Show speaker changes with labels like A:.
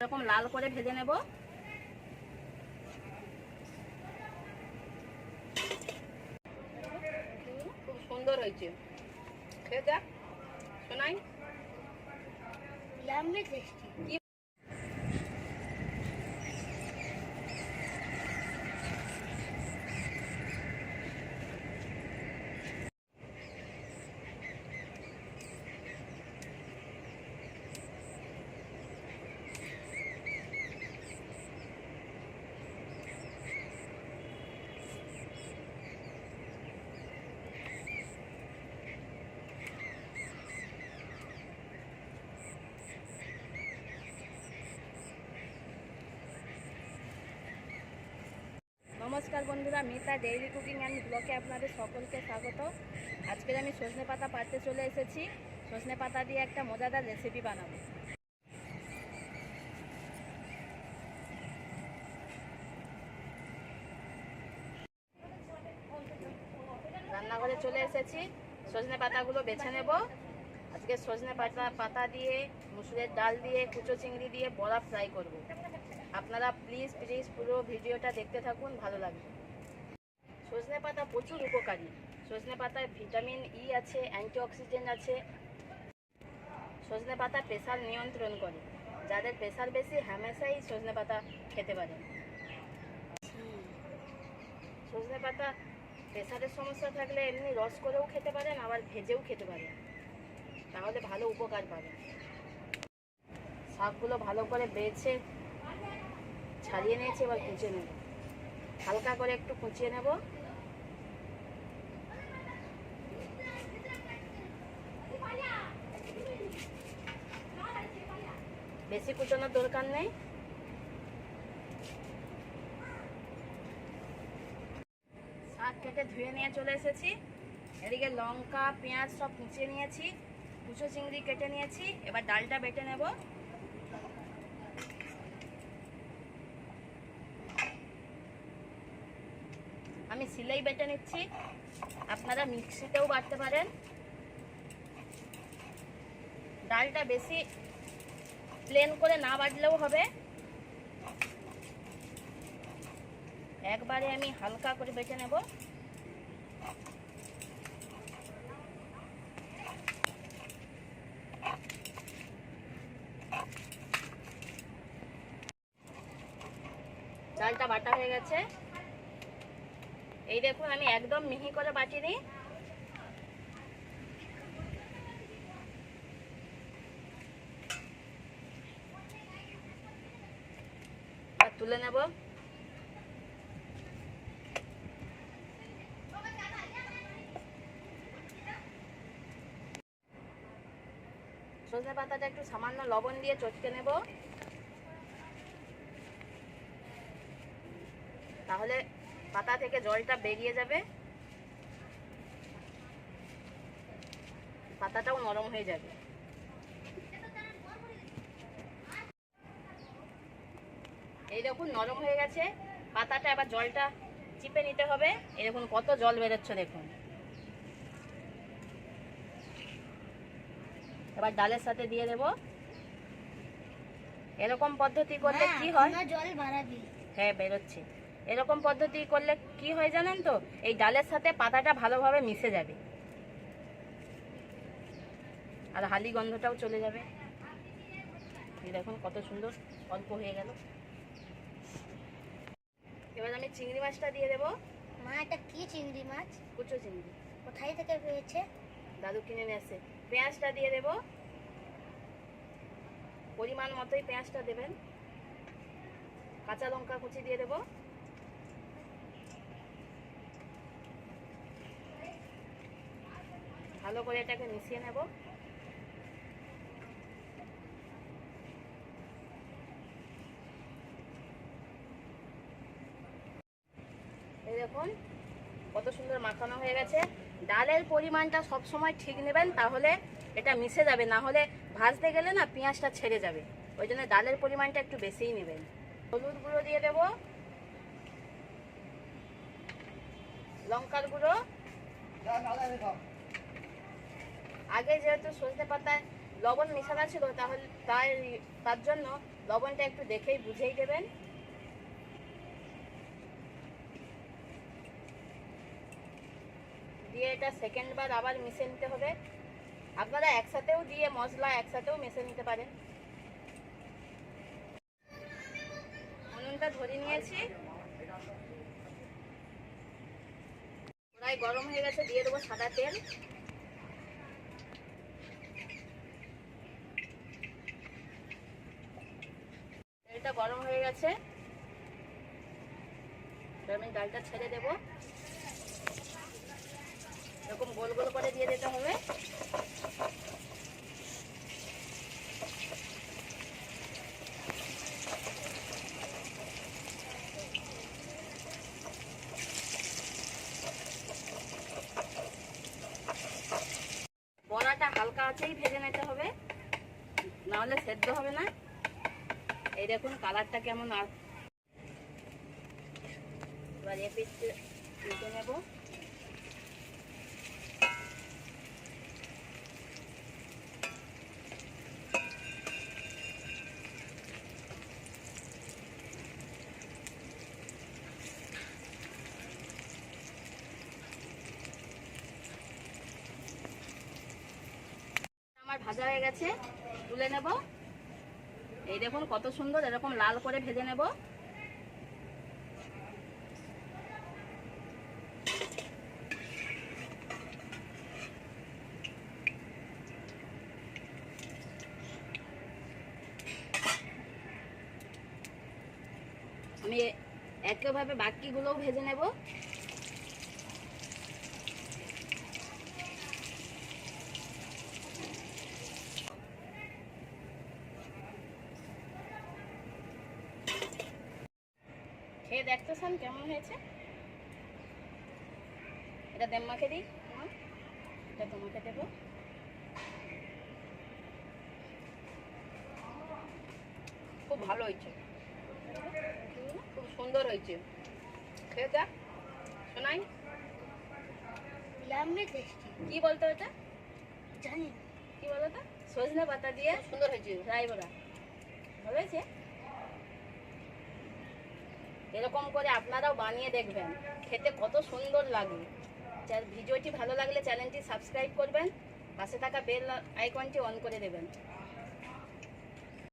A: এরকম লাল করে ভেজে নেব। খুব সুন্দর হয়েছে। খেয়ে দেখ শোনাই নমস্কার বন্ধুরা মিতা ডেইলি কুকিং অ্যান্ড ব্লকে আপনাদের সকলকে স্বাগত। আজকের আমি সজনে পাতা পাড়তে চলে এসেছি। সজনে পাতা দিয়ে একটা মজাদার রেসিপি বানাবো। রান্নাঘরে চলে এসেছি। সজনে পাতাগুলো বেছে নেব। আজকে সজনে পাতা পাতা দিয়ে, মুসুরের ডাল দিয়ে, কুচো চিংড়ি দিয়ে বড়া ফ্রাই করব। আপনারা প্লিজ প্লিজ পুরো ভিডিওটা দেখতে থাকুন, ভালো লাগবে। সজনে পাতা প্রচুর উপকারী। সজনে পাতায় ভিটামিন ই আছে অ্যান্টিঅক্সিডেন্ট আছে। সজনে পাতা প্রেশার নিয়ন্ত্রণ করে। যাদের প্রেশার বেশি, হামেশাই সজনে পাতা খেতে পারেন। সজনে পাতা প্রেশারের সমস্যা থাকলে এমনি রস করেও খেতে পারেন, আবার ভেজেও খেতে পারেন। তাহলে ভালো উপকার পাবেন। শাকগুলো ভালো করে বেছে ছাড়িয়ে নিয়েছি, এবার কুচে নেব। হালকা করে একটু কুচিয়ে নেব। বেশি কুচানোর দরকার নেই। শাক কেটে ধুয়ে নিয়ে চলে এসেছি। এদিকে লঙ্কা, পেঁয়াজ সব কুচিয়ে নিয়েছি। কুচো চিংড়ি কেটে নিয়েছি। এবার ডালটা বেটে নেব। আমি সিলাই বেটে নিচ্ছি। আপনারা মিক্সিতেও বাটতে পারেন। ডালটা বেশি প্লেন করে না বাটলেও হবে। একবারে আমি হালকা করে বেটে নেব। ডালটা বাটা হয়ে গেছে। এই দেখুন, আমি একদম মিহি করে বাটিনি আর তুলে নেব। সজনে পাতাটা একটু সামান্য লবণ দিয়ে চটকে নেব। তাহলে পাতা থেকে জলটা বেরিয়ে যাবে। পাতাটাও নরম হয়ে যাবে। এই দেখুন নরম হয়ে গেছে। পাতাটা এবার জলটা চিপে নিতে হবে। এরকম কত জল বেরোচ্ছে দেখুন। এবার ডালের সাথে দিয়ে দেব। এরকম পদ্ধতি করলে কি হয়?
B: জল বাড়াবি
A: হ্যাঁ বেরোচ্ছে। এরকম পদ্ধতি করলে কি হয় জানেন তো? এই ডালের সাথে পাতাটা ভালোভাবে মিশে যাবে। আর হালি গন্ধটাও চলে যাবে। এই দেখুন কত সুন্দর অল্প হয়ে গেল। এবার আমি চিংড়ি মাছটা দিয়ে দেবো।
B: মা এটা কি চিংড়ি মাছ?
A: কুচো চিংড়ি।
B: কোথায় থেকে পেয়েছে
A: দাদু কিনে নিয়ে আসে। পেঁয়াজটা দিয়ে দেবো। পরিমাণ মতোই পেঁয়াজটা দেবেন। কাঁচা লঙ্কা কুচি দিয়ে দেবো। ভালো করে এটাকে মিশিয়ে নেব। এই দেখুন, কত সুন্দর মাখানো হয়ে গেছে। ডালের পরিমাণটা সব সময় ঠিক নেবেন, তাহলে এটা মিশে যাবে। না হলে ভাজতে গেলে না পেঁয়াজটা ছেড়ে যাবে। ওই জন্য ডালের পরিমাণটা একটু বেশিই নেবেন। হলুদ গুঁড়ো দিয়ে দেব। লঙ্কার গুঁড়ো। আগে যেহেতু সজনে পাতায় লবণ মেশানো ছিল, তাহলে তাই তার জন্য লবণটা একটু দেখেই বুঝেই দেবেন। দিয়ে এটা সেকেন্ড বার আবার মিশে নিতে হবে। আপনারা একসাথেও দিয়ে মশলা একসাথেও মেশে নিতে পারেন। ধরে নিয়েছি। কড়াই গরম হয়ে গেছে, দিয়ে দেবো সাদা তেল তেলটা গরম গেছে। আমি ডালটা ছেড়ে দেব। এরকম গোল গোল করে দিয়ে দিতে হবে। বড়াটা হালকা আছেই ভেজে নিতে হবে। নাহলে সেদ্ধ হবে না। এই দেখুন কালারটা কেমন আর এবার এ পিসে আমার ভাজা হয়ে গেছে তুলে নেব। এই দেখুন কত সুন্দর এরকম লাল করে ভেজে নেব। আমি একইভাবে বাকিগুলোও ভেজে নেব। খেয়ে দেখতেছেন কেমন হয়েছে? এটা দেম্মাকে দিই এটা তোমাকে দেবো। খুব ভালো হয়েছে। খুব সুন্দর হয়েছে। খেয়ে দেখ শোনাই কি বলতো এটা?
B: জানি।
A: কি বলতো? সজনে পাতা দিয়ে সুন্দর হয়েছে রাই বড়া ভালো হয়েছে? এরকম করে আপনারাও বানিয়ে দেখবেন। খেতে কত সুন্দর লাগে। ভিডিওটি ভালো লাগলে চ্যানেলটি সাবস্ক্রাইব করবেন, পাশে থাকা বেল আইকনটি অন করে দেবেন।